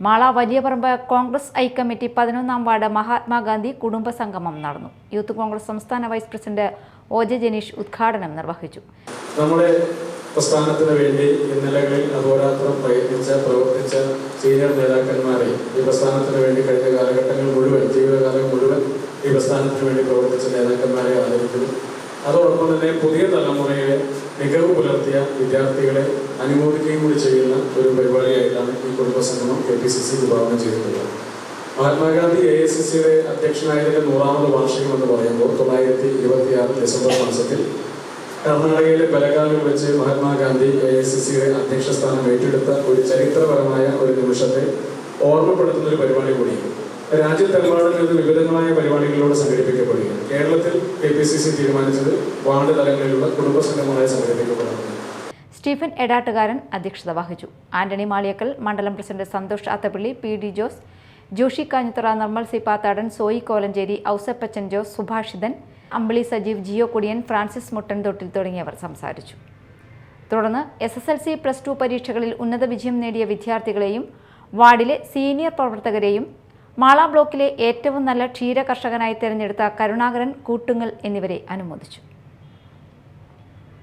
Mala Valiyaparamba Congress I പതിനൊന്നാം ward Mahatma Gandhi കുടുംബ സംഗമം നടന്നു. യൂത്ത് കോൺഗ്രസ് സംസ്ഥാന vice president O J Janeesh ഉദ്ഘാടനം നിർവഹിച്ചു. നമ്മുടെ പ്രസ്ഥാനത്തിന് വേണ്ടി ഇന്നലകളിൽ അഹോരാത്രം പ്രയത്നിച്ച പ്രവർത്തിച്ച സീനിയർ നേതാക്കന്മാരെ ഈ പ്രസ്ഥാനത്തിന് വേണ്ടി കഴിഞ്ഞ കാലഘട്ടങ്ങൾ മുഴുവൻ ജീവിതകാലം മുഴുവൻ ഈ പ്രസ്ഥാനത്തിന് വേണ്ടി പ്രവർത്തിച്ച നേതാക്കന്മാരെ ആദരിക്കുന്നു. അതോടൊപ്പം തന്നെ പുതിയ തലമുറയിലെ മികവ് പുലർത്തിയ വിദ്യാർത്ഥികളെ അനുമോദിക്കുകയും കൂടി ചെയ്യുന്ന ഒരു കെ പി സി സി വിഭാവനം ചെയ്തിട്ടുള്ളത് മഹാത്മാഗാന്ധി എ എസ് സി സിയുടെ അധ്യക്ഷനായതിന്റെ നൂറാമത് വാർഷികം എന്ന് പറയുമ്പോൾ തൊള്ളായിരത്തി ഇരുപത്തിയാറ് ഡിസംബർ മാസത്തിൽ കർണാടകയിലെ ബലകാലം വെച്ച് മഹാത്മാഗാന്ധി എ എസ് എസ് സിയുടെ അധ്യക്ഷ സ്ഥാനം ഏറ്റെടുത്ത ഒരു ചരിത്രപരമായ ഒരു നിമിഷത്തെ ഓർമ്മപ്പെടുത്തുന്ന ഒരു പരിപാടി കൂടിയാണ് രാജ്യത്തെമ്പാടും ഇത് വിവിധങ്ങളായ പരിപാടികളിലൂടെ സംഘടിപ്പിക്കപ്പെടുകയാണ്. കേരളത്തിൽ കെ പി സി സി തീരുമാനിച്ചത് വാർഡ് തലങ്ങളിലുള്ള കുടുംബസംഗമായി സംഘങ്ങളായി സംഘടിപ്പിക്കപ്പെടുന്നത് സ്റ്റീഫൻ എടാട്ടുകാരൻ അധ്യക്ഷത വഹിച്ചു. ആന്റണി മാളിയക്കൽ മണ്ഡലം president Santhosh Athappally P D Jose Joshy Kanjithara Nirmal C Pathadan Soyi Kolenchery Ousepachan Jose Subhashithan Ambili Sajeev Jio Kudiyan Francis Muttanthottil തുടങ്ങിയവർ സംസാരിച്ചു. തുടർന്ന് S S L C plus two പരീക്ഷകളിൽ ഉന്നത വിജയം നേടിയ വിദ്യാർത്ഥികളെയും വാർഡിലെ സീനിയർ പ്രവർത്തകരെയും മാള ബ്ലോക്കിലെ ഏറ്റവും നല്ല ക്ഷീര കർഷകനായി തിരഞ്ഞെടുത്ത കരുണാകരൻ കൂട്ടുങ്ങൽ എന്നിവരെ അനുമോദിച്ചു.